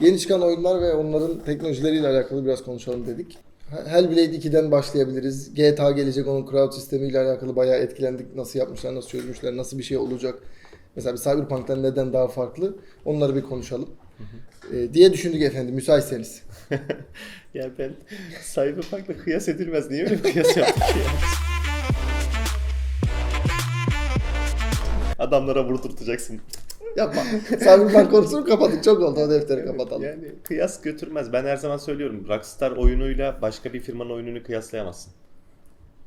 Yeni çıkan oyunlar ve onların teknolojileriyle alakalı biraz konuşalım dedik. Hellblade 2'den başlayabiliriz. GTA gelecek onun crowd sistemiyle alakalı bayağı etkilendik. Nasıl yapmışlar, nasıl çözmüşler, nasıl bir şey olacak. Mesela bir Cyberpunk'tan neden daha farklı? Onları bir konuşalım. Ee, diye düşündük efendim müsaitseniz. Yani ben Cyberpunk'la kıyas edilmez. Niye öyle bir kıyas yaptık ya? Adamlara vurdurtacaksın. Yapma. Cyberpunk konusunu kapattık. Çok oldu o defteri kapatalım. Yani kıyas götürmez. Ben her zaman söylüyorum. Rockstar oyunuyla başka bir firmanın oyununu kıyaslayamazsın.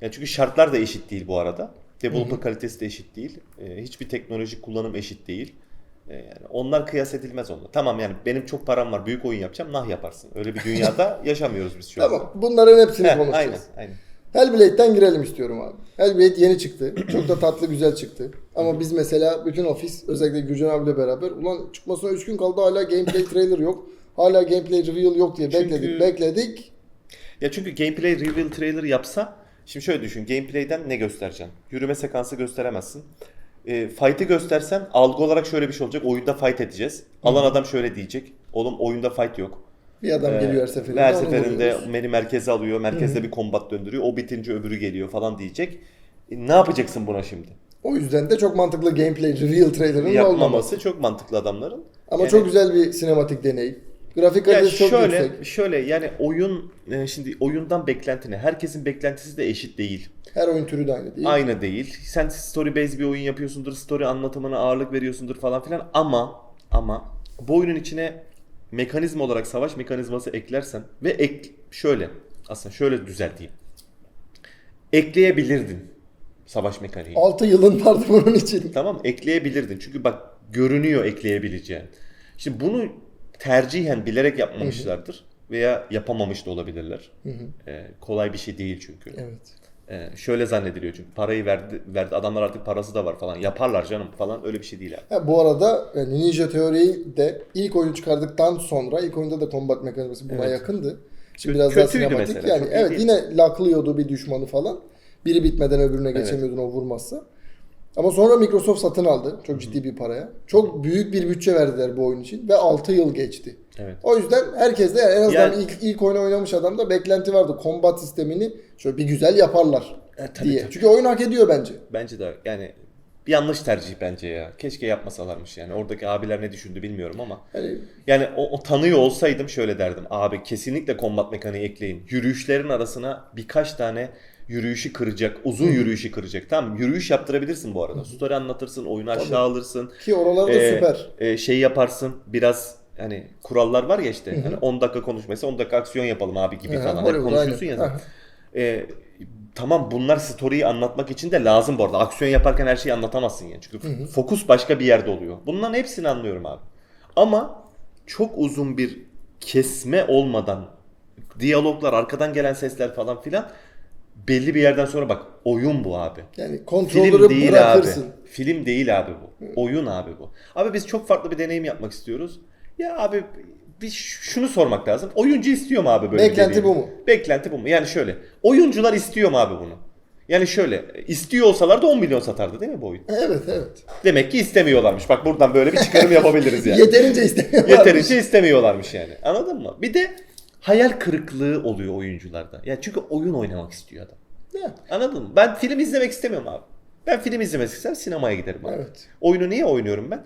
Ya çünkü şartlar da eşit değil bu arada. Developer kalitesi de eşit değil. Ee, hiçbir teknolojik kullanım eşit değil. Ee, yani onlar kıyas edilmez onunla. Tamam yani benim çok param var, büyük oyun yapacağım, nah yaparsın. Öyle bir dünyada yaşamıyoruz biz şu anda. Tamam. Bunların hepsini Heh, konuşacağız. aynen, aynen. Hellblade'den girelim istiyorum abi. Hellblade yeni çıktı. Çok da tatlı güzel çıktı. Ama biz mesela bütün ofis özellikle Gürcan abiyle beraber ulan çıkmasına 3 gün kaldı hala gameplay trailer yok. Hala gameplay reveal yok diye Çünkü- bekledik bekledik. Ya çünkü gameplay reveal trailer yapsa şimdi şöyle düşün gameplay'den ne göstereceksin? Yürüme sekansı gösteremezsin. E, fight'ı göstersen algı olarak şöyle bir şey olacak. Oyunda fight edeceğiz. Alan adam şöyle diyecek. Oğlum oyunda fight yok. Bir adam Ee, geliyor her seferinde. Her seferinde beni merkeze alıyor. Merkezde bir kombat döndürüyor. O bitince öbürü geliyor falan diyecek. E, ne yapacaksın buna şimdi? O yüzden de çok mantıklı gameplay reveal trailer'ın olmaması. Yapmaması çok mantıklı adamların. Ama Yani- çok güzel bir sinematik deney. Grafik Ya kalitesi çok şöyle, yüksek. şöyle yani oyun e, şimdi oyundan beklenti ne? Herkesin beklentisi de eşit değil. Her oyun türü de aynı değil. Aynı değil. Sen story based bir oyun yapıyorsundur, story anlatımına ağırlık veriyorsundur falan filan ama ama bu oyunun içine mekanizma olarak savaş mekanizması eklersen ve ek şöyle aslında şöyle düzelteyim. Ekleyebilirdin savaş mekaniği. 6 yılın vardı bunun için. Tamam ekleyebilirdin. Çünkü bak görünüyor ekleyebileceğin. Şimdi bunu tercihen bilerek yapmamışlardır veya yapamamış da olabilirler. Ee, kolay bir şey değil çünkü. Evet. Ee, şöyle zannediliyor çünkü parayı verdi, verdi adamlar artık parası da var falan yaparlar canım falan öyle bir şey değil abi. Ha, bu arada yani Ninja Theory de ilk oyun çıkardıktan sonra ilk oyunda da combat mekanizması buna Evet. yakındı. Şimdi biraz daha sinematik. mesela, Yani evet değil. yine laklıyordu bir düşmanı falan. Biri bitmeden öbürüne geçemiyordun o vurmazsa. Ama sonra Microsoft satın aldı. Çok ciddi bir paraya. Çok büyük bir bütçe verdiler bu oyun için ve 6 yıl geçti. Evet. O yüzden herkes de yani en azından Yani- ilk, ilk oyunu oynamış adamda beklenti vardı. Combat sistemini şöyle bir güzel yaparlar E, tabii, diye. tabii. Çünkü oyun hak ediyor bence. Bence de yani bir yanlış tercih bence ya. Keşke yapmasalarmış yani. Oradaki abiler ne düşündü bilmiyorum ama. Yani Yani o, o tanıyor olsaydım şöyle derdim. Abi kesinlikle kombat mekaniği ekleyin. Yürüyüşlerin arasına birkaç tane yürüyüşü kıracak, uzun yürüyüşü kıracak. Tamam yürüyüş yaptırabilirsin bu arada. Story anlatırsın, oyunu aşağı alırsın. ki oraları da Ee, süper. e, şey yaparsın biraz hani kurallar var ya işte. Hani 10 dakika konuşmaysa 10 dakika aksiyon yapalım abi gibi Hı hı, falan. Hollywood, konuşuyorsun aynen. ya. Hı hı. E, tamam bunlar story'yi anlatmak için de lazım bu arada. Aksiyon yaparken her şeyi anlatamazsın yani. Çünkü fokus başka bir yerde oluyor. Bunların hepsini anlıyorum abi. Ama çok uzun bir kesme olmadan diyaloglar, arkadan gelen sesler falan filan belli bir yerden sonra bak oyun bu abi. Yani Film kontrolörü değil bırakırsın. abi. Film değil abi bu. Oyun abi bu. Abi biz çok farklı bir deneyim yapmak istiyoruz. Ya abi bir şunu sormak lazım. Oyuncu istiyor mu abi böyle bir Beklenti deneyimi? bu mu? Beklenti bu mu? Yani şöyle. Oyuncular istiyor mu abi bunu? Yani şöyle. istiyor olsalar da 10 milyon satardı değil mi bu oyun? Evet evet. Demek ki istemiyorlarmış. Bak buradan böyle bir çıkarım yapabiliriz yani. Yeterince istemiyorlar. Yeterince istemiyorlarmış yani. Anladın mı? Bir de hayal kırıklığı oluyor oyuncularda. Ya çünkü oyun oynamak istiyor adam. Ya, Anladın mı? Ben film izlemek istemiyorum abi. Ben film izlemek istersem sinemaya giderim abi. Evet. Oyunu niye oynuyorum ben?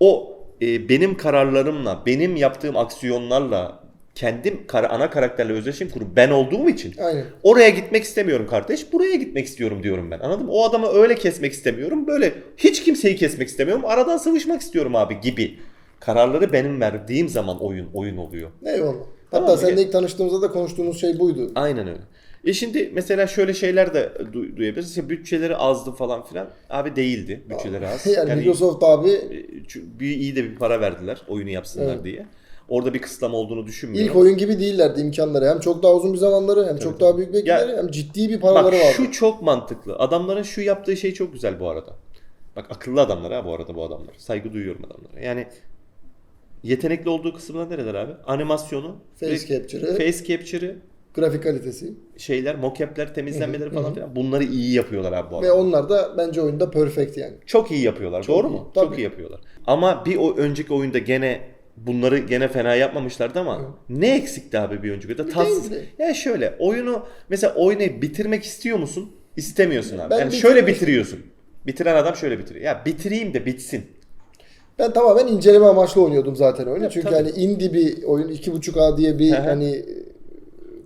O e, benim kararlarımla, benim yaptığım aksiyonlarla kendim kara, ana karakterle özdeşim kurup ben olduğum için Aynen. oraya gitmek istemiyorum kardeş. Buraya gitmek istiyorum diyorum ben. Anladın mı? O adamı öyle kesmek istemiyorum. Böyle hiç kimseyi kesmek istemiyorum. Aradan sıvışmak istiyorum abi gibi. Kararları benim verdiğim zaman oyun oyun oluyor. Eyvallah. Tamam, Hatta seninle ge- ilk tanıştığımızda da konuştuğumuz şey buydu. Aynen öyle. E şimdi mesela şöyle şeyler de du- duyabiliriz. İşte bütçeleri azdı falan filan. Abi değildi. Bütçeleri az. Yani, Microsoft abi e, bir iyi de bir para verdiler oyunu yapsınlar Evet. diye. Orada bir kısıtlama olduğunu düşünmüyorum. ilk oyun gibi değillerdi imkanları. Hem çok daha uzun bir zamanları hem çok daha büyük bekleri hem ciddi bir paraları Bak vardı. şu çok mantıklı. Adamların şu yaptığı şey çok güzel bu arada. Bak akıllı adamlar ha bu arada bu adamlar. Saygı duyuyorum adamlara. Yani yetenekli olduğu kısımlar nereler abi? Animasyonu, Face capture'ı. face capture'ı, Grafik kalitesi. şeyler, mocap'ler, temizlenmeleri falan filan. Bunları iyi yapıyorlar abi bu arada. Ve onlar da bence oyunda perfect yani. Çok iyi yapıyorlar. Çok doğru iyi, mu? tabii. Çok iyi yapıyorlar. Ama bir o önceki oyunda gene bunları gene fena yapmamışlardı ama Hı. ne eksikti abi bir önceki oyunda? Tatsız. Ya şöyle oyunu mesela oynayıp bitirmek istiyor musun? İstemiyorsun abi. Ben yani şöyle bitiriyorsun. Bitiren adam şöyle bitiriyor. Ya bitireyim de bitsin. Ben tamamen inceleme amaçlı oynuyordum zaten oyunu. Ya, Çünkü tabii. hani indie bir oyun 2.5A diye bir Hı hı. hani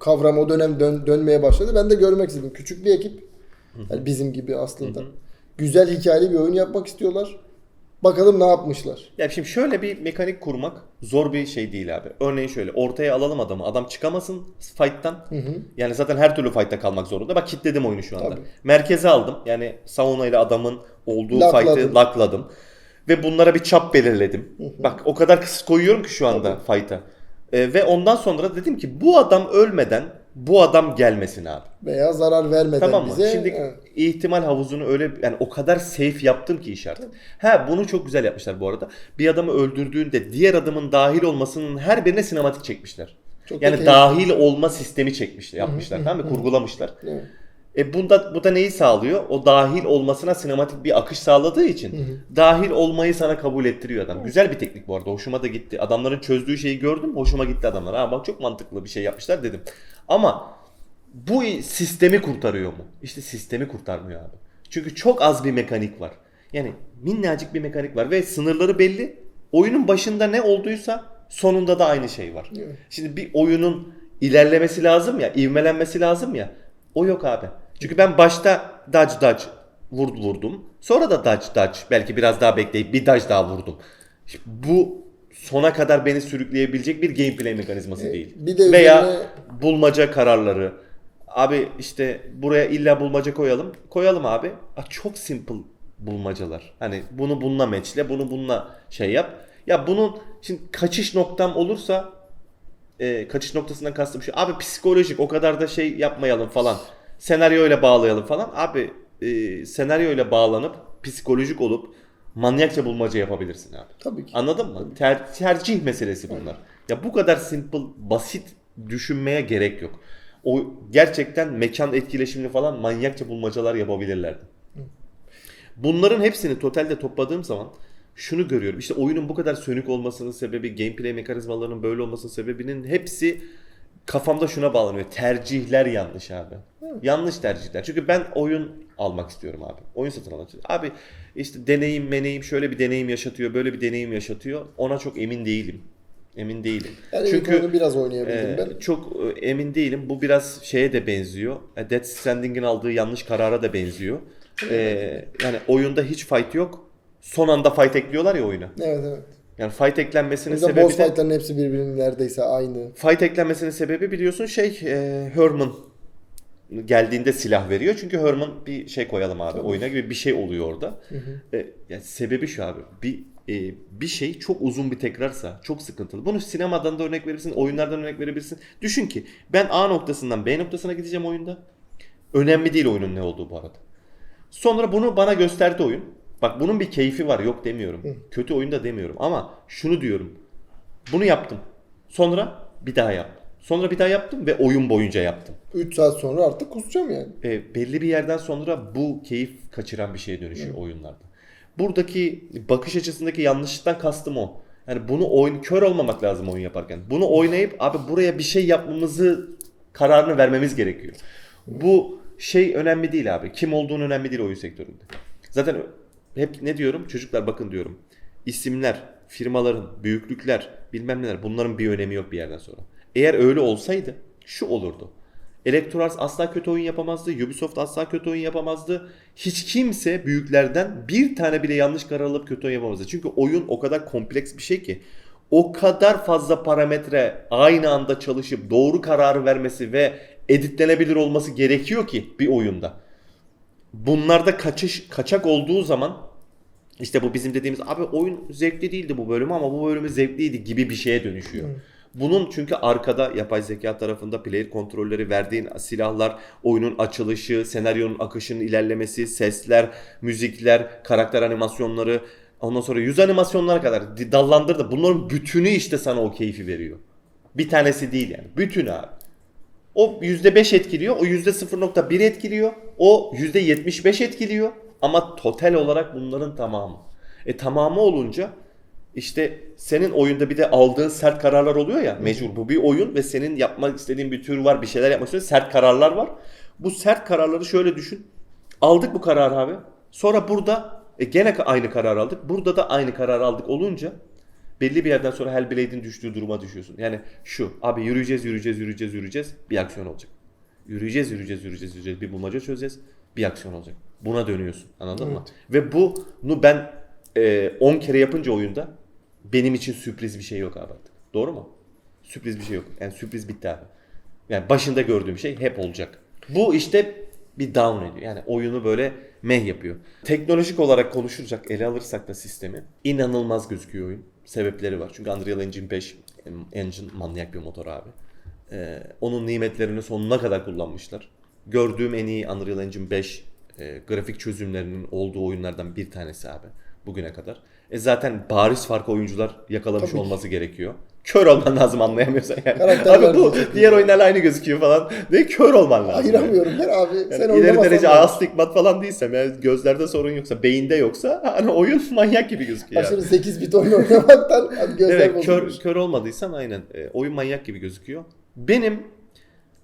kavram o dönem dön- dönmeye başladı. Ben de görmek istedim. Küçük bir ekip yani bizim gibi aslında. Güzel hikayeli bir oyun yapmak istiyorlar. Bakalım ne yapmışlar. Ya şimdi şöyle bir mekanik kurmak zor bir şey değil abi. Örneğin şöyle ortaya alalım adamı. Adam çıkamasın fight'tan. Yani zaten her türlü fight'ta kalmak zorunda. Bak kitledim oyunu şu anda. Tabii. Merkeze aldım. Yani sauna ile adamın olduğu Lakladım. fight'ı lakladım. Ve bunlara bir çap belirledim. Bak o kadar kısıt koyuyorum ki şu anda fight'a. Ee, ve ondan sonra dedim ki bu adam ölmeden bu adam gelmesin abi. Veya zarar vermeden Tamam mı? bize. Şimdi evet. ihtimal havuzunu öyle yani o kadar safe yaptım ki iş artık. Ha bunu çok güzel yapmışlar bu arada. Bir adamı öldürdüğünde diğer adamın dahil olmasının her birine sinematik çekmişler. Çok yani dahil olma sistemi çekmişler, yapmışlar tamam mı? Kurgulamışlar. Evet. E bunda bu da neyi sağlıyor? O dahil olmasına sinematik bir akış sağladığı için dahil olmayı sana kabul ettiriyor adam. Güzel bir teknik bu arada. Hoşuma da gitti. Adamların çözdüğü şeyi gördüm. Hoşuma gitti adamlar. Ha bak çok mantıklı bir şey yapmışlar dedim. Ama bu sistemi kurtarıyor mu? İşte sistemi kurtarmıyor abi. Çünkü çok az bir mekanik var. Yani minnacık bir mekanik var ve sınırları belli. Oyunun başında ne olduysa sonunda da aynı şey var. Evet. Şimdi bir oyunun ilerlemesi lazım ya, ivmelenmesi lazım ya. O yok abi. Çünkü ben başta dodge dodge vur, vurdum. Sonra da dodge dodge belki biraz daha bekleyip bir dodge daha vurdum. Şimdi bu sona kadar beni sürükleyebilecek bir gameplay mekanizması E, değil. bir de Veya üzerine- bulmaca kararları. Abi işte buraya illa bulmaca koyalım. Koyalım abi. Aa, çok simple bulmacalar. Hani bunu bununla matchle, bunu bununla şey yap. Ya bunun şimdi kaçış noktam olursa e, kaçış noktasından kastım şu. Abi psikolojik o kadar da şey yapmayalım falan. Senaryoyla bağlayalım falan. Abi e, senaryoyla bağlanıp psikolojik olup manyakça bulmaca yapabilirsin abi. Tabii ki. Anladın mı? Ter- tercih meselesi bunlar. Ya bu kadar simple, basit düşünmeye gerek yok. O gerçekten mekan etkileşimli falan manyakça bulmacalar yapabilirlerdi. Bunların hepsini totalde topladığım zaman şunu görüyorum. İşte oyunun bu kadar sönük olmasının sebebi, gameplay mekanizmalarının böyle olmasının sebebinin hepsi kafamda şuna bağlanıyor. Tercihler yanlış abi. Yanlış tercihler. Çünkü ben oyun almak istiyorum abi. Oyun satın almak istiyorum. Abi işte deneyim meneyim şöyle bir deneyim yaşatıyor, böyle bir deneyim yaşatıyor. Ona çok emin değilim. Emin değilim. Yani Çünkü biraz oynayabildim ee, ben. çok e, emin değilim. Bu biraz şeye de benziyor. E, Death Stranding'in aldığı yanlış karara da benziyor. Ee, yani oyunda hiç fight yok. Son anda fight ekliyorlar ya oyuna. Evet evet. Yani fight eklenmesinin sebebi boss de fight'ların hepsi birbirinin neredeyse aynı. fight eklenmesinin sebebi biliyorsun şey e, Herman geldiğinde silah veriyor. Çünkü Herman bir şey koyalım abi oyuna gibi bir şey oluyor orada. E, yani sebebi şu abi. Bir e, bir şey çok uzun bir tekrarsa çok sıkıntılı. Bunu sinemadan da örnek verirsin, oyunlardan örnek verebilirsin. Düşün ki ben A noktasından B noktasına gideceğim oyunda. Önemli değil oyunun ne olduğu bu arada. Sonra bunu bana gösterdi oyun. Bak bunun bir keyfi var yok demiyorum. Kötü oyun da demiyorum ama şunu diyorum. Bunu yaptım. Sonra bir daha yaptım. Sonra bir daha yaptım ve oyun boyunca yaptım. 3 saat sonra artık kusacağım yani. E, belli bir yerden sonra bu keyif kaçıran bir şeye dönüşüyor oyunlarda. Buradaki bakış açısındaki yanlışlıktan kastım o. Yani bunu oyun kör olmamak lazım oyun yaparken. Bunu oynayıp abi buraya bir şey yapmamızı kararını vermemiz gerekiyor. Bu şey önemli değil abi. Kim olduğun önemli değil oyun sektöründe. Zaten hep ne diyorum? Çocuklar bakın diyorum. İsimler, firmaların, büyüklükler, bilmem neler bunların bir önemi yok bir yerden sonra. Eğer öyle olsaydı şu olurdu. Electronic asla kötü oyun yapamazdı. Ubisoft asla kötü oyun yapamazdı. Hiç kimse büyüklerden bir tane bile yanlış karar alıp kötü oyun yapamazdı. Çünkü oyun o kadar kompleks bir şey ki o kadar fazla parametre aynı anda çalışıp doğru kararı vermesi ve editlenebilir olması gerekiyor ki bir oyunda. Bunlarda kaçış kaçak olduğu zaman işte bu bizim dediğimiz abi oyun zevkli değildi bu bölüm ama bu bölümü zevkliydi gibi bir şeye dönüşüyor. Bunun çünkü arkada yapay zeka tarafında player kontrolleri, verdiğin silahlar, oyunun açılışı, senaryonun akışının ilerlemesi, sesler, müzikler, karakter animasyonları, ondan sonra yüz animasyonlara kadar dallandırdı. Bunların bütünü işte sana o keyfi veriyor. Bir tanesi değil yani. Bütünü abi. O %5 etkiliyor, o %0.1 etkiliyor, o %75 etkiliyor ama total olarak bunların tamamı. E tamamı olunca işte senin oyunda bir de aldığın sert kararlar oluyor ya mecbur bu bir oyun ve senin yapmak istediğin bir tür var bir şeyler yapmak istiyorsun sert kararlar var. Bu sert kararları şöyle düşün. Aldık bu kararı abi. Sonra burada e, gene aynı karar aldık. Burada da aynı karar aldık olunca belli bir yerden sonra Hellblade'in düştüğü duruma düşüyorsun. Yani şu abi yürüyeceğiz yürüyeceğiz yürüyeceğiz yürüyeceğiz bir aksiyon olacak. Yürüyeceğiz yürüyeceğiz yürüyeceğiz yürüyeceğiz bir bulmaca çözeceğiz bir aksiyon olacak. Buna dönüyorsun anladın mı? Ve bunu ben e, 10 kere yapınca oyunda benim için sürpriz bir şey yok abi artık. Doğru mu? Sürpriz bir şey yok. Yani sürpriz bitti abi. Yani başında gördüğüm şey hep olacak. Bu işte bir down ediyor. Yani oyunu böyle meh yapıyor. Teknolojik olarak konuşursak, ele alırsak da sistemi inanılmaz gözüküyor oyun. Sebepleri var. Çünkü Unreal Engine 5 engine manyak bir motor abi. Ee, onun nimetlerini sonuna kadar kullanmışlar. Gördüğüm en iyi Unreal Engine 5 e, grafik çözümlerinin olduğu oyunlardan bir tanesi abi bugüne kadar. E zaten bariz farkı oyuncular yakalamış Tabii ki. olması gerekiyor. Kör olman lazım anlayamıyorsan yani. Karakterler Abi bu diğer oyunlarla aynı gözüküyor falan. Ve kör olman lazım. yani. Ayıramıyorum ben abi. Yani Sen ileri derece da- astigmat falan değilsem yani gözlerde sorun yoksa beyinde yoksa hani oyun manyak gibi gözüküyor. Aşırı abi. 8 bit oyun oynamaktan abi gözler Evet kör, kör olmadıysan aynen e, oyun manyak gibi gözüküyor. Benim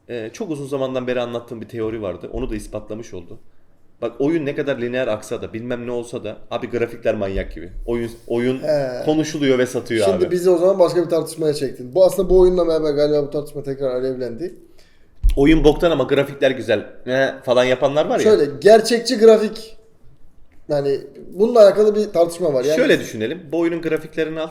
e, çok uzun zamandan beri anlattığım bir teori vardı. Onu da ispatlamış oldu. Bak oyun ne kadar lineer aksa da bilmem ne olsa da abi grafikler manyak gibi. Oyun oyun He. konuşuluyor ve satıyor Şimdi abi. bizi o zaman başka bir tartışmaya çektin. Bu aslında bu oyunla beraber galiba bu tartışma tekrar alevlendi. Oyun boktan ama grafikler güzel ne falan yapanlar var ya. Şöyle gerçekçi grafik yani bununla alakalı bir tartışma var. Yani Şöyle düşünelim. Bu oyunun grafiklerini al.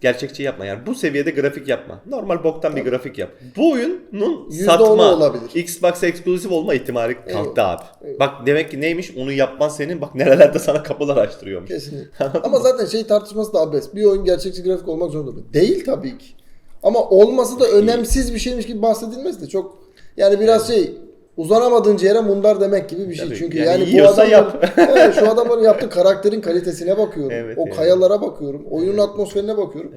Gerçekçi yapma yani. Bu seviyede grafik yapma. Normal boktan bir grafik yap. Bu oyunun satma, olabilir. Xbox eksklusif olma ihtimali kalktı Eyvallah. abi. Bak demek ki neymiş onu yapman senin bak nerelerde sana kapılar açtırıyormuş. Kesinlikle. Ama zaten şey tartışması da abes. Bir oyun gerçekçi grafik olmak zorunda mı? Değil tabii ki. Ama olması da önemsiz bir şeymiş gibi bahsedilmesi de çok yani biraz şey uzanamadığın yere mundar demek gibi bir şey. Tabii, Çünkü yani yani, bu adamların, yap. Evet, şu adamların yaptığı karakterin kalitesine bakıyorum. Evet, o yani. kayalara bakıyorum. Oyunun atmosferine bakıyorum.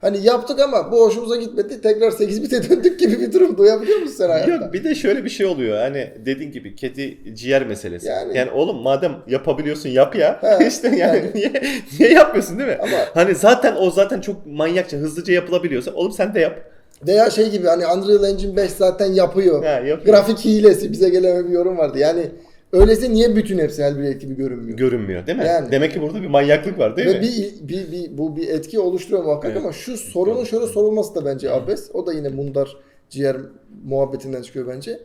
Hani yaptık ama bu hoşumuza gitmedi. Tekrar 8 bite döndük gibi bir durum duyabiliyor musun sen hayatta? Yok bir de şöyle bir şey oluyor. Hani dediğin gibi kedi ciğer meselesi. Yani, Yani- oğlum madem yapabiliyorsun yap ya. He, işte yani, yani. niye niye yapmıyorsun değil mi? Ama- hani zaten o zaten çok manyakça hızlıca yapılabiliyorsa oğlum sen de yap. Veya şey gibi hani Unreal Engine 5 zaten yapıyor. Ha, yapıyor. Grafik hilesi bize gelen bir yorum vardı. Yani öyleyse niye bütün hepsi Hellblade gibi görünmüyor? Görünmüyor değil mi? Yani. Demek ki burada bir manyaklık var değil Ve mi? bir, bir, bir, bu bir etki oluşturuyor muhakkak Evet. ama şu sorunun şöyle sorulması da bence abes. O da yine mundar ciğer muhabbetinden çıkıyor bence.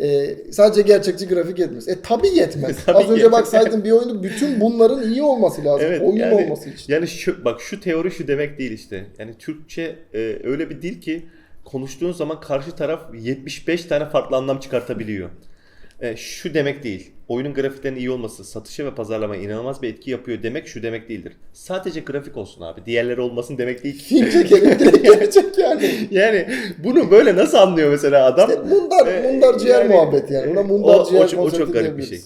Ee, sadece gerçekçi grafik yetmez. E tabi yetmez. Tabii Az önce yetmez. bak saydım bir oyunu bütün bunların iyi olması lazım. Evet, Oyun yani, olması için. Yani şu bak şu teori şu demek değil işte. Yani Türkçe e, öyle bir dil ki konuştuğun zaman karşı taraf 75 tane farklı anlam çıkartabiliyor. E, şu demek değil. Oyunun grafiklerinin iyi olması satışa ve pazarlamaya inanılmaz bir etki yapıyor demek şu demek değildir. Sadece grafik olsun abi. Diğerleri olmasın demek değil. Film çekelim yani. yani bunu böyle nasıl anlıyor mesela adam? İşte mundar, E, mundar ciğer yani, muhabbeti yani. Ona mundar o, ciğer o, çok- o çok garip bir şey.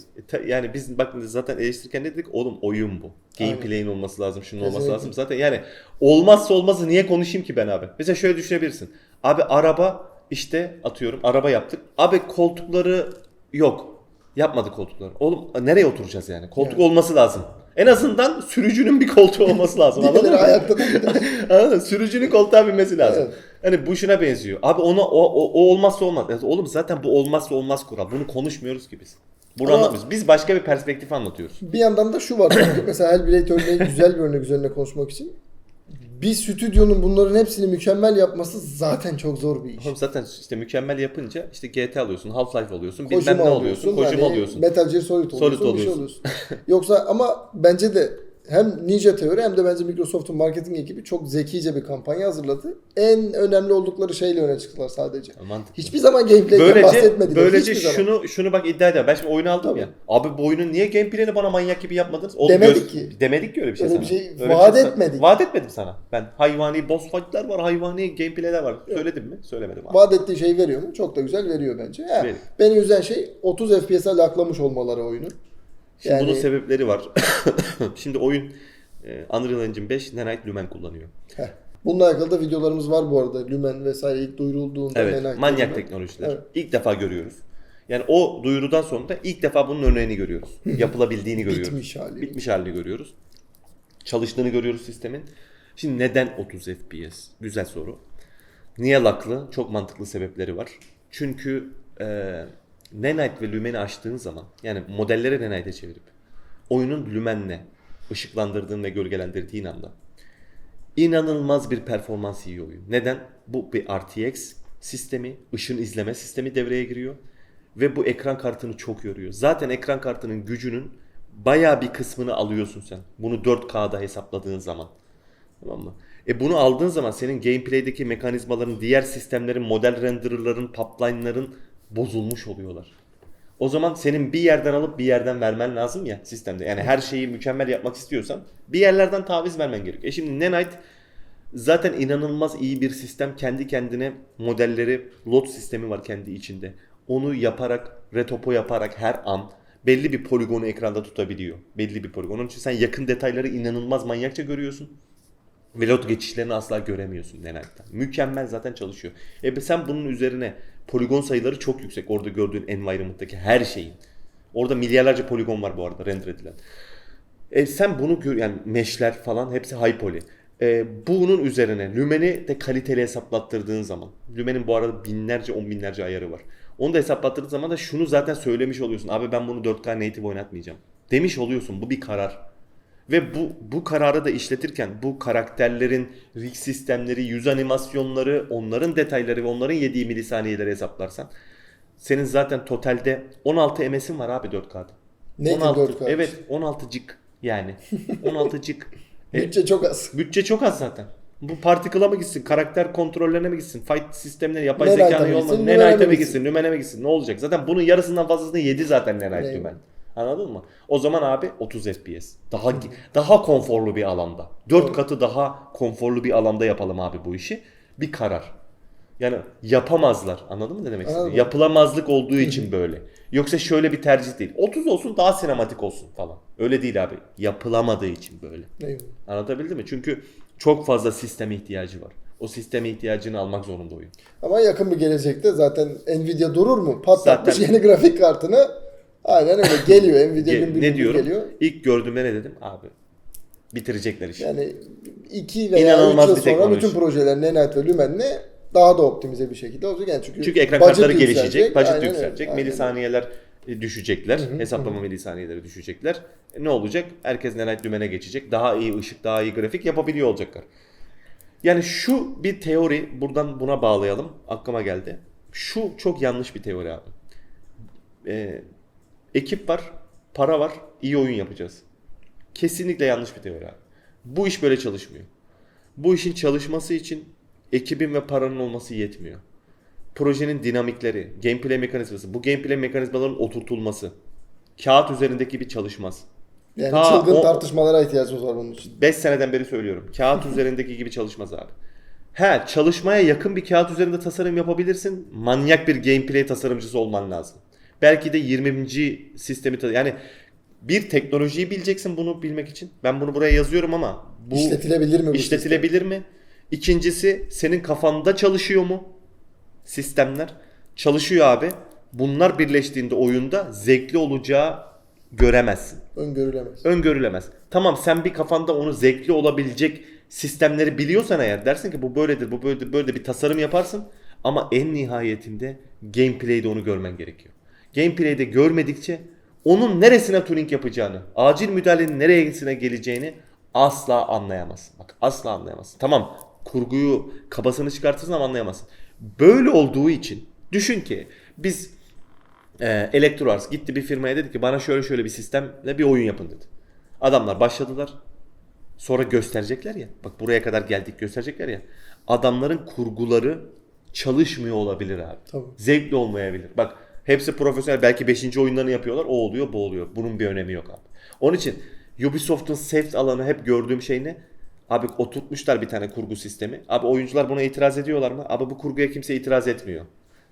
Yani biz bak zaten eleştirirken ne dedik? Oğlum oyun bu. Gameplay'in olması lazım, şunun olması Kesinlikle. lazım. Zaten yani olmazsa olmazı niye konuşayım ki ben abi? Mesela şöyle düşünebilirsin. Abi araba işte atıyorum araba yaptık. Abi koltukları yok. Yapmadık koltukları. Oğlum nereye oturacağız yani? Koltuk Yani. olması lazım. En azından sürücünün bir koltuğu olması lazım. anladın mı? ayakta da Anladın mı? Sürücünün koltuğa binmesi lazım. Evet. Hani bu şuna benziyor. Abi ona o, o, o olmazsa olmaz. Yani oğlum zaten bu olmazsa olmaz kural. Bunu konuşmuyoruz ki biz. Bunu Ama- anlatmıyoruz. Biz başka bir perspektif anlatıyoruz. Bir yandan da şu var. mesela Hellblade örneği güzel bir örnek üzerine konuşmak için. Bir stüdyonun bunların hepsini mükemmel yapması zaten çok zor bir iş. Oğlum zaten işte mükemmel yapınca işte GTA alıyorsun, Half-Life alıyorsun, bilmem Kojima ne alıyorsun, Kojima hani alıyorsun. Metal Gear Solid Solid oluyorsun, bir şey oluyorsun. oluyorsun. Yoksa ama bence de hem Ninja Theory hem de bence Microsoft'un marketing ekibi çok zekice bir kampanya hazırladı. En önemli oldukları şeyle öne çıktılar sadece. Mantıklı. Hiçbir zaman gameplay'den Böylece, bahsetmediler. böylece hiçbir zaman. şunu şunu bak iddia ediyorum. Ben şimdi oyunu aldım Tabii. ya. Abi bu oyunun niye gameplay'ini bana manyak gibi yapmadınız? Oğlum Demedik ki. Demedik ki öyle bir şey Öyle sana. bir şey Öyle vaat sana- etmedik. Vaat etmedim sana. Ben hayvani boss fight'lar var, hayvani gameplay'ler var. Söyledim mi? Söylemedim abi. Vaat ettiği şeyi veriyor mu? Çok da güzel veriyor bence. Ha, Veriyor. beni üzen şey 30 FPS'e laklamış olmaları oyunu. Şimdi Yani- bunun sebepleri var. Şimdi oyun e, Unreal Engine 5 Nanite Lumen kullanıyor. Heh. Bununla alakalı da videolarımız var bu arada. Lumen vesaire ilk duyurulduğunda. Evet, Nanite manyak Lumen. teknolojiler. Evet. İlk defa görüyoruz. Yani o duyurudan sonra da ilk defa bunun örneğini görüyoruz. Yapılabildiğini görüyoruz. Bitmiş hali. Bitmiş halini görüyoruz. Çalıştığını görüyoruz sistemin. Şimdi neden 30 FPS? Güzel soru. Niye laklı? Çok mantıklı sebepleri var. Çünkü e, Nanite ve Lumen'i açtığın zaman yani modelleri Nanite'e çevirip oyunun Lumen'le ışıklandırdığın ve gölgelendirdiğin anda inanılmaz bir performans yiyor oyun. Neden? Bu bir RTX sistemi, ışın izleme sistemi devreye giriyor ve bu ekran kartını çok yoruyor. Zaten ekran kartının gücünün bayağı bir kısmını alıyorsun sen. Bunu 4K'da hesapladığın zaman. Tamam mı? E bunu aldığın zaman senin gameplay'deki mekanizmaların, diğer sistemlerin, model renderer'ların, pipeline'ların bozulmuş oluyorlar. O zaman senin bir yerden alıp bir yerden vermen lazım ya sistemde. Yani her şeyi mükemmel yapmak istiyorsan bir yerlerden taviz vermen gerekiyor. E şimdi Nanite zaten inanılmaz iyi bir sistem. Kendi kendine modelleri, lot sistemi var kendi içinde. Onu yaparak, retopo yaparak her an belli bir poligonu ekranda tutabiliyor. Belli bir poligon. Onun için sen yakın detayları inanılmaz manyakça görüyorsun. Ve lot geçişlerini asla göremiyorsun Nanite'den. Mükemmel zaten çalışıyor. E sen bunun üzerine poligon sayıları çok yüksek. Orada gördüğün environment'taki her şeyin. Orada milyarlarca poligon var bu arada render edilen. E sen bunu gör yani mesh'ler falan hepsi high poly. E, bunun üzerine Lumen'i de kaliteli hesaplattırdığın zaman. Lumen'in bu arada binlerce on binlerce ayarı var. Onu da hesaplattırdığın zaman da şunu zaten söylemiş oluyorsun. Abi ben bunu 4K native oynatmayacağım. Demiş oluyorsun. Bu bir karar. Ve bu bu kararı da işletirken bu karakterlerin rig sistemleri, yüz animasyonları, onların detayları ve onların yediği milisaniyeleri hesaplarsan senin zaten totalde 16 MS'in var abi 4K'da. Native 16 4K. evet 16 cık yani. 16 cık. E, Bütçe çok az. bütçe çok az zaten. Bu particle'a mı gitsin? Karakter kontrollerine mi gitsin? Fight sistemlerine, yapay zekanın yoluna, Lumen'e mi gitsin, Lumen'e mi gitsin? Ne olacak? Zaten bunun yarısından fazlasını yedi zaten Nanite Evet. Anladın mı? O zaman abi 30 FPS. Daha daha konforlu bir alanda. 4 katı daha konforlu bir alanda yapalım abi bu işi. Bir karar. Yani yapamazlar. Anladın mı ne demek istediğimi? Anladım. Yapılamazlık olduğu için böyle. Yoksa şöyle bir tercih değil. 30 olsun daha sinematik olsun falan. Öyle değil abi. Yapılamadığı için böyle. Eyvallah. Anlatabildim mi? Çünkü çok fazla sisteme ihtiyacı var. O sisteme ihtiyacını almak zorunda oyun. Ama yakın bir gelecekte zaten Nvidia durur mu? Patlatmış Zaten- yeni grafik kartını. Aynen öyle geliyor. Nvidia Ge- gün bir ne diyorum? geliyor. İlk gördüğümde ne dedim? Abi bitirecekler işi. Yani 2 veya 3 İnanılmaz yıl bir sonra teknoloji. bütün projeler Nanite ve Lumen'le daha da optimize bir şekilde olacak. Yani çünkü, Çünkü ekran budget kartları yükselecek. gelişecek, budget Aynen yükselecek, öyle. milisaniyeler e, düşecekler, hesaplama milisaniyeleri düşecekler. E, ne olacak? Herkes Nanite Lumen'e geçecek. Daha iyi ışık, daha iyi grafik yapabiliyor olacaklar. Yani şu bir teori, buradan buna bağlayalım. Aklıma geldi. Şu çok yanlış bir teori abi. E, ekip var, para var, iyi oyun yapacağız. Kesinlikle yanlış bir teori abi. Bu iş böyle çalışmıyor. Bu işin çalışması için ekibin ve paranın olması yetmiyor. Projenin dinamikleri, gameplay mekanizması, bu gameplay mekanizmaların oturtulması, kağıt üzerindeki bir çalışmaz. Yani Ta çılgın o- tartışmalara ihtiyacımız var bunun için. 5 seneden beri söylüyorum. Kağıt üzerindeki gibi çalışmaz abi. He çalışmaya yakın bir kağıt üzerinde tasarım yapabilirsin. Manyak bir gameplay tasarımcısı olman lazım. Belki de 20. sistemi yani bir teknolojiyi bileceksin bunu bilmek için. Ben bunu buraya yazıyorum ama bu İşletilebilir mi bu işletilebilir mi? İkincisi senin kafanda çalışıyor mu sistemler? Çalışıyor abi. Bunlar birleştiğinde oyunda zevkli olacağı göremezsin sistem? Öngörülemez. öngörülemez. Tamam sen bir kafanda onu zevkli olabilecek sistemleri biliyorsan eğer dersin ki bu böyledir, bu böyledir, böyle bir tasarım yaparsın. Ama en nihayetinde gameplay'de onu görmen gerekiyor. Gameplay'de görmedikçe onun neresine tuning yapacağını, acil müdahalenin neresine geleceğini asla anlayamazsın. Bak asla anlayamazsın. Tamam kurguyu kabasını çıkartırsın ama anlayamazsın. Böyle olduğu için düşün ki biz e, Electrolux gitti bir firmaya dedi ki bana şöyle şöyle bir sistemle bir oyun yapın dedi. Adamlar başladılar. Sonra gösterecekler ya. Bak buraya kadar geldik gösterecekler ya. Adamların kurguları çalışmıyor olabilir abi. Tabii. Zevkli olmayabilir. Bak hepsi profesyonel. Belki 5. oyunlarını yapıyorlar. O oluyor bu oluyor. Bunun bir önemi yok abi. Onun için Ubisoft'un safe alanı hep gördüğüm şey ne? Abi oturtmuşlar bir tane kurgu sistemi. Abi oyuncular buna itiraz ediyorlar mı? Abi bu kurguya kimse itiraz etmiyor.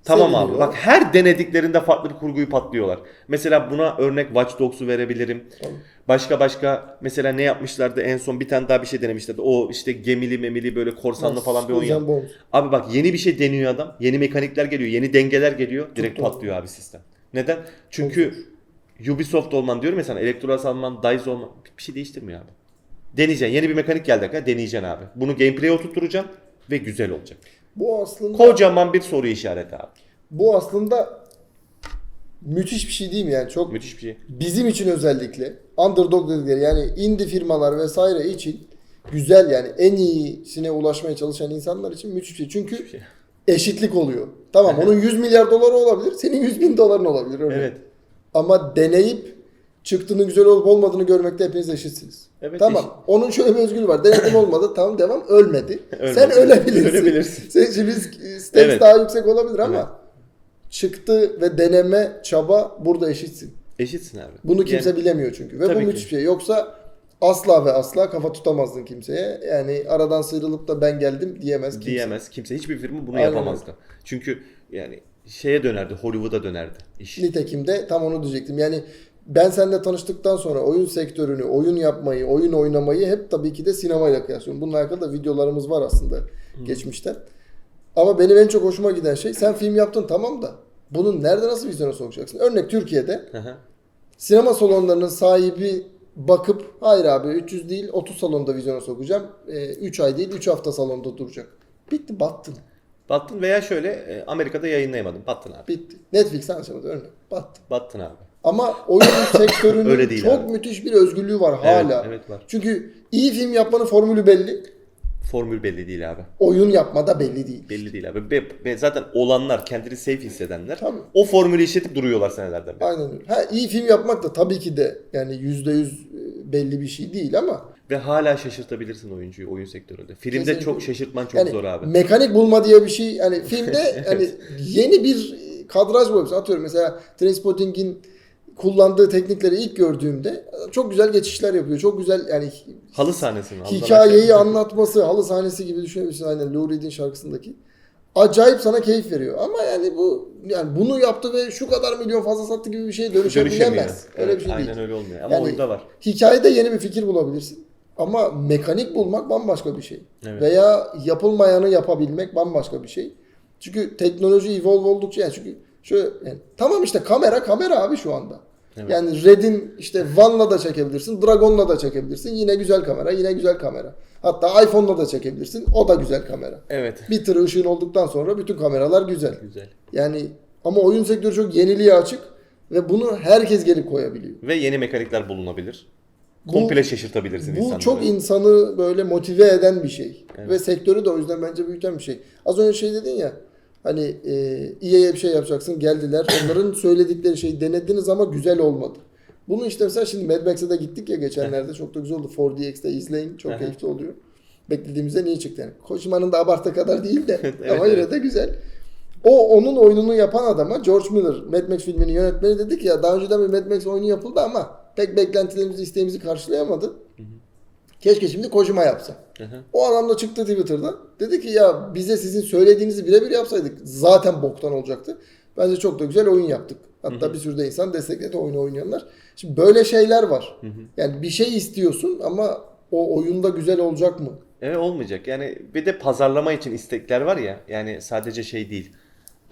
Tamam abi. Seviliyor. Bak her denediklerinde farklı bir kurguyu patlıyorlar. Mesela buna örnek Watch Dogs'u verebilirim. Başka başka mesela ne yapmışlardı en son bir tane daha bir şey denemişlerdi. O işte gemili memili böyle korsanlı falan bir oyun. Yap-. Abi bak yeni bir şey deniyor adam. Yeni mekanikler geliyor. Yeni dengeler geliyor. Direkt doğru. patlıyor abi sistem. Neden? Çünkü Ubisoft olman diyorum ya sana. Electrolux alman, DICE olman bir şey değiştirmiyor abi. Deneyeceksin. Yeni bir mekanik geldi hakikaten deneyeceksin abi. Bunu gameplay'e oturtturacaksın ve güzel olacak. Bu aslında Kocaman bir soru işareti abi. bu aslında müthiş bir şey değil mi yani çok Müthiş bir şey. bizim için özellikle underdog dedikleri yani indie firmalar vesaire için güzel yani en iyisine ulaşmaya çalışan insanlar için müthiş bir şey. Çünkü şey. eşitlik oluyor. Tamam onun 100 milyar doları olabilir. Senin 100 bin doların olabilir. örneğin. Evet. Ama deneyip çıktığını güzel olup olmadığını görmekte hepiniz eşitsiniz. Evet, tamam. eşit. Onun şöyle bir özgürlüğü var. Denedim olmadı. Tamam devam. Ölmedi. Ölmedi. Sen ölebilirsin. Ölebilirsin. Senin için risk stakes Evet. daha yüksek olabilir ama Evet. çıktı ve deneme çaba burada eşitsin. Eşitsin abi. Bunu kimse Yani- bilemiyor çünkü. Ve bu müthiş bir şey. Yoksa asla ve asla kafa tutamazdın kimseye. Yani aradan sıyrılıp da ben geldim diyemez kimse. diyemez kimse. Hiçbir firma bunu Aynen yapamazdı. Çünkü yani şeye dönerdi. Hollywood'a dönerdi iş. Nitekim de tam onu diyecektim. Yani ben seninle tanıştıktan sonra oyun sektörünü, oyun yapmayı, oyun oynamayı hep tabii ki de sinemayla kıyaslıyorum. Bununla alakalı da videolarımız var aslında geçmişten. Ama benim en çok hoşuma giden şey sen film yaptın tamam da bunun nerede nasıl vizyona sokacaksın? Örnek Türkiye'de sinema salonlarının sahibi bakıp hayır abi 300 değil 30 salonda vizyona sokacağım. 3 ay değil 3 hafta salonda duracak. Bitti battın. Battın veya şöyle e, Amerika'da yayınlayamadın. Battın abi. Bitti. Netflix anlaşamadı örnek. Battı. Battın abi. Ama oyun sektörünün Öyle değil çok abi. müthiş bir özgürlüğü var hala. Evet, evet var. Çünkü iyi film yapmanın formülü belli. Formül belli değil abi. Oyun yapmada belli değil. Belli değil abi. Be- be- zaten olanlar, kendini safe hissedenler Tabii. o formülü işletip duruyorlar senelerden beri. Aynen öyle. Ha, iyi film yapmak da tabii ki de yani yüzde yüz belli bir şey değil ama Ve hala şaşırtabilirsin oyuncuyu oyun sektöründe. Filmde Kesinlikle. çok şaşırtman çok yani zor abi. mekanik bulma diye bir şey hani filmde hani yeni bir kadraj bulabilirsin. Atıyorum mesela Trainspotting'in kullandığı teknikleri ilk gördüğümde çok güzel geçişler yapıyor. Çok güzel yani Halı sahnesini. halıdan hikayeyi anlatması, halı sahnesi gibi düşünebilirsin aynen Lou Reed'in şarkısındaki. Acayip sana keyif veriyor. Ama yani bu yani bunu yaptı ve şu kadar milyon fazla sattı gibi bir Dönüşemiyor. dönüşebilemez. Öyle Evet, bir şey aynen değil. öyle olmuyor. Ama Yani- oyunda var. Hikayede yeni bir fikir bulabilirsin. Ama mekanik bulmak bambaşka bir şey. Evet. Veya yapılmayanı yapabilmek bambaşka bir şey. Çünkü teknoloji evolve oldukça yani çünkü şöyle yani, tamam işte kamera kamera abi şu anda. Evet. Yani Red'in işte One'la da çekebilirsin, Dragon'la da çekebilirsin. Yine güzel kamera, yine güzel kamera. Hatta iPhone'la da çekebilirsin. O da güzel kamera. Evet. Bir tır ışığın olduktan sonra bütün kameralar güzel. Güzel. Yani ama oyun sektörü çok yeniliğe açık ve bunu herkes gelip koyabiliyor. Ve yeni mekanikler bulunabilir. Bu- Komple şaşırtabilirsin Bu insanları. çok insanı böyle motive eden bir şey. Evet. Ve sektörü de o yüzden bence büyüten bir şey. Az önce şey dedin ya hani e, EA'ye bir şey yapacaksın geldiler. Onların söyledikleri şeyi denediniz ama güzel olmadı. Bunu işte mesela şimdi Mad Max'e de gittik ya geçenlerde çok da güzel oldu. 4DX'te izleyin çok keyifli oluyor. Beklediğimizden iyi çıktı yani. Kojima'nın da abartı kadar değil de Evet, ama yine evet. de güzel. O onun oyununu yapan adama George Miller, Mad Max filminin yönetmeni dedi ki ya daha önceden bir Mad Max oyunu yapıldı ama pek beklentilerimizi, isteğimizi karşılayamadı. Keşke şimdi Kojima yapsa. Hı hı. O adam da çıktı Twitter'da. Dedi ki ya bize sizin söylediğinizi birebir yapsaydık zaten boktan olacaktı. Bence çok da güzel oyun yaptık. Hatta bir sürü de insan destekledi oyunu oynayanlar. Şimdi böyle şeyler var. Yani bir şey istiyorsun ama o oyunda güzel olacak mı? Evet olmayacak. Yani bir de pazarlama için istekler var ya. Yani sadece şey değil.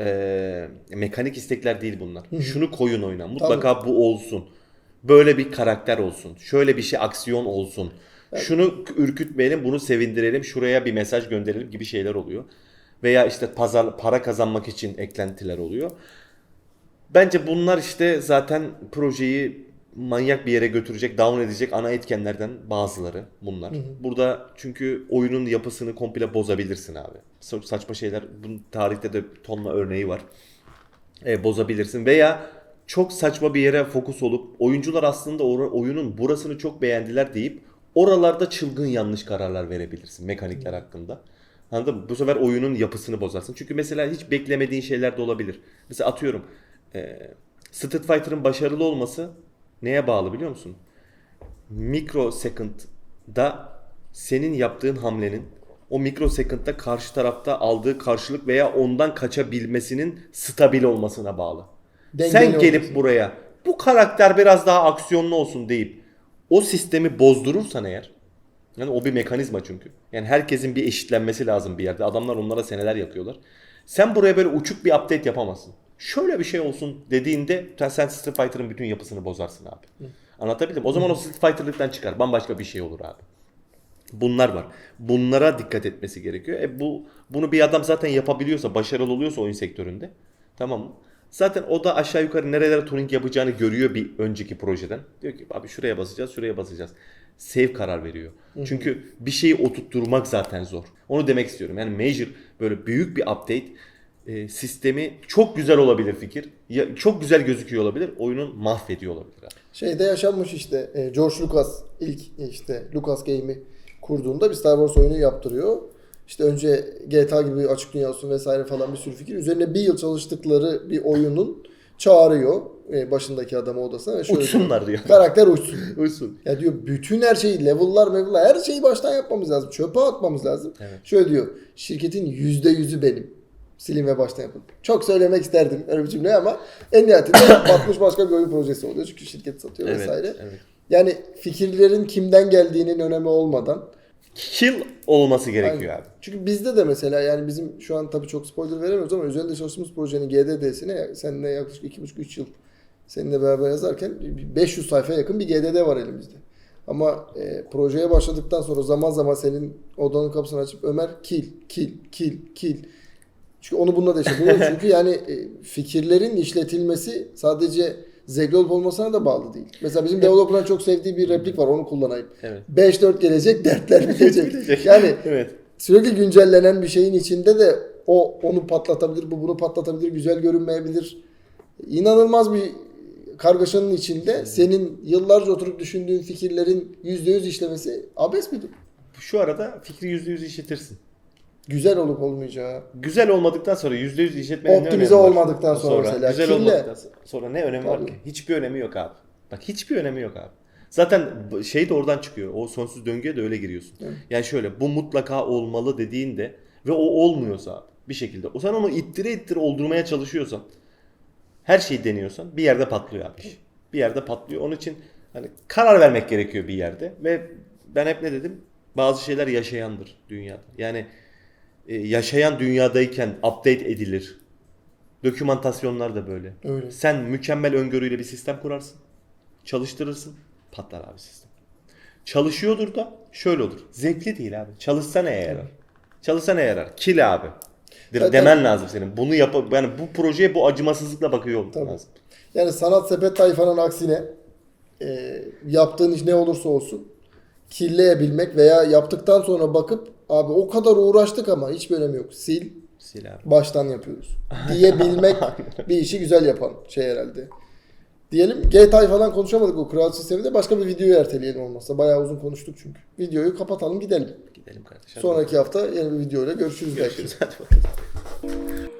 Eee, mekanik istekler değil bunlar. Şunu koyun oyuna. Mutlaka bu olsun. Böyle bir karakter olsun. Şöyle bir şey aksiyon olsun. Şunu ürkütmeyelim, bunu sevindirelim, şuraya bir mesaj gönderelim gibi şeyler oluyor. Veya işte pazar para kazanmak için eklentiler oluyor. Bence bunlar işte zaten projeyi manyak bir yere götürecek, down edecek ana etkenlerden bazıları bunlar. Burada çünkü oyunun yapısını komple bozabilirsin abi. Çok saçma şeyler, bunun tarihte de tonla örneği var. E, bozabilirsin veya çok saçma bir yere fokus olup oyuncular aslında ora- oyunun burasını çok beğendiler deyip oralarda çılgın yanlış kararlar verebilirsin mekanikler hakkında. Anladın mı? Bu sefer oyunun yapısını bozarsın. Çünkü mesela hiç beklemediğin şeyler de olabilir. Mesela atıyorum e, Street Fighter'ın başarılı olması neye bağlı biliyor musun? Mikrosecond'da senin yaptığın hamlenin o mikrosecond'da karşı tarafta aldığı karşılık veya ondan kaçabilmesinin stabil olmasına bağlı. Dengeli Sen gelip olması. buraya bu karakter biraz daha aksiyonlu olsun deyip o sistemi bozdurursan eğer yani o bir mekanizma çünkü. Yani herkesin bir eşitlenmesi lazım bir yerde. Adamlar onlara seneler yapıyorlar. Sen buraya böyle uçuk bir update yapamazsın. Şöyle bir şey olsun dediğinde sen- Street Fighter'ın bütün yapısını bozarsın abi. Anlatabildim. O zaman o Street Fighter'lıktan çıkar. Bambaşka bir şey olur abi. Bunlar var. Bunlara dikkat etmesi gerekiyor. E bu bunu bir adam zaten yapabiliyorsa, başarılı oluyorsa oyun sektöründe. Tamam mı? Zaten o da aşağı yukarı nerelere tuning yapacağını görüyor bir önceki projeden. Diyor ki abi şuraya basacağız, şuraya basacağız. Save karar veriyor. Çünkü bir şeyi oturtturmak zaten zor. Onu demek istiyorum. Yani major böyle büyük bir update e, sistemi çok güzel olabilir fikir. Ya, çok güzel gözüküyor olabilir. Oyunun mahvediyor olabilir. abi. Şeyde yaşanmış işte e, George Lucas ilk e, işte Lucas Game'i kurduğunda bir Star Wars oyunu yaptırıyor. İşte önce GTA gibi açık dünya olsun vesaire falan bir sürü fikir. Üzerine bir yıl çalıştıkları bir oyunun çağırıyor e, başındaki adamı odasına ve şöyle Uçsunlar diyor. Karakter uçsun. Uçsun. Ya diyor bütün her şeyi level'lar level'lar her şeyi baştan yapmamız lazım. Çöpe atmamız lazım. Evet. Şöyle diyor. Şirketin yüzde yüzü benim. Silin ve baştan yapın. Çok söylemek isterdim öyle bir cümle ama en nihayetinde batmış başka bir oyun projesi oluyor. Çünkü şirket satıyor Evet, vesaire. evet. Yani fikirlerin kimden geldiğinin önemi olmadan. Kill olması gerekiyor Aynen. abi. Çünkü bizde de mesela yani bizim şu an tabii çok spoiler veremiyoruz ama üzerinde çalıştığımız projenin GDD'sine seninle yaklaşık 2,5-3 yıl seninle beraber yazarken 500 sayfaya yakın bir GDD var elimizde. Ama e, projeye başladıktan sonra zaman zaman senin odanın kapısını açıp Ömer kill, kill, kill, kill. Çünkü onu bununla da yaşadım. Çünkü yani e, fikirlerin işletilmesi sadece zevkli olup olmasına da bağlı değil. Mesela bizim developer'ın çok sevdiği bir replik var onu kullanayım. Evet. 5-4 gelecek, dertler bitecek. yani Evet. sürekli güncellenen bir şeyin içinde de o onu patlatabilir, bu bunu patlatabilir, güzel görünmeyebilir. İnanılmaz bir kargaşanın içinde senin yıllarca oturup düşündüğün fikirlerin %100 işlemesi abes bir durum. Şu arada fikri %100 işletirsin. Güzel olup olmayacağı. Güzel olmadıktan sonra %100 işletmenin ne Optimize önemi var? olmadıktan sonra mesela. Güzel Kille- olmadıktan sonra ne önemi var Tabii. ki? Hiçbir önemi yok abi. Bak hiçbir önemi yok abi. Zaten şey de oradan çıkıyor. O sonsuz döngüye de öyle giriyorsun. Evet. Yani şöyle bu mutlaka olmalı dediğinde ve o olmuyorsa abi bir şekilde. O sen onu ittire ittire oldurmaya çalışıyorsan her şeyi deniyorsan bir yerde patlıyor abi iş. Bir yerde patlıyor. Onun için hani karar vermek gerekiyor bir yerde ve ben hep ne dedim? Bazı şeyler yaşayandır dünyada. Yani e, yaşayan dünyadayken update edilir. Dokümantasyonlar da böyle. Öyle. Sen mükemmel öngörüyle bir sistem kurarsın. Çalıştırırsın. Patlar abi sistem. Çalışıyordur da şöyle olur. Zevkli değil abi. Çalışsa neye yarar? Çalışsa neye yarar? Kill abi. Zaten- Demen lazım senin. Bunu yap yani bu projeye bu acımasızlıkla bakıyor olman Tabii. lazım. Yani sanat sepet tayfanın aksine e, yaptığın iş ne olursa olsun killeyebilmek veya yaptıktan sonra bakıp abi o kadar uğraştık ama hiçbir önemi yok. Sil Sil abi. baştan yapıyoruz diyebilmek bir işi güzel yapan şey herhalde. Diyelim GTA falan konuşamadık o crowd sisteminde başka bir videoyu erteleyelim olmazsa. Bayağı uzun konuştuk çünkü. Videoyu kapatalım gidelim. Gidelim kardeşim. Sonraki hafta yeni bir videoyla görüşürüz belki. Görüşürüz. Hadi bakalım.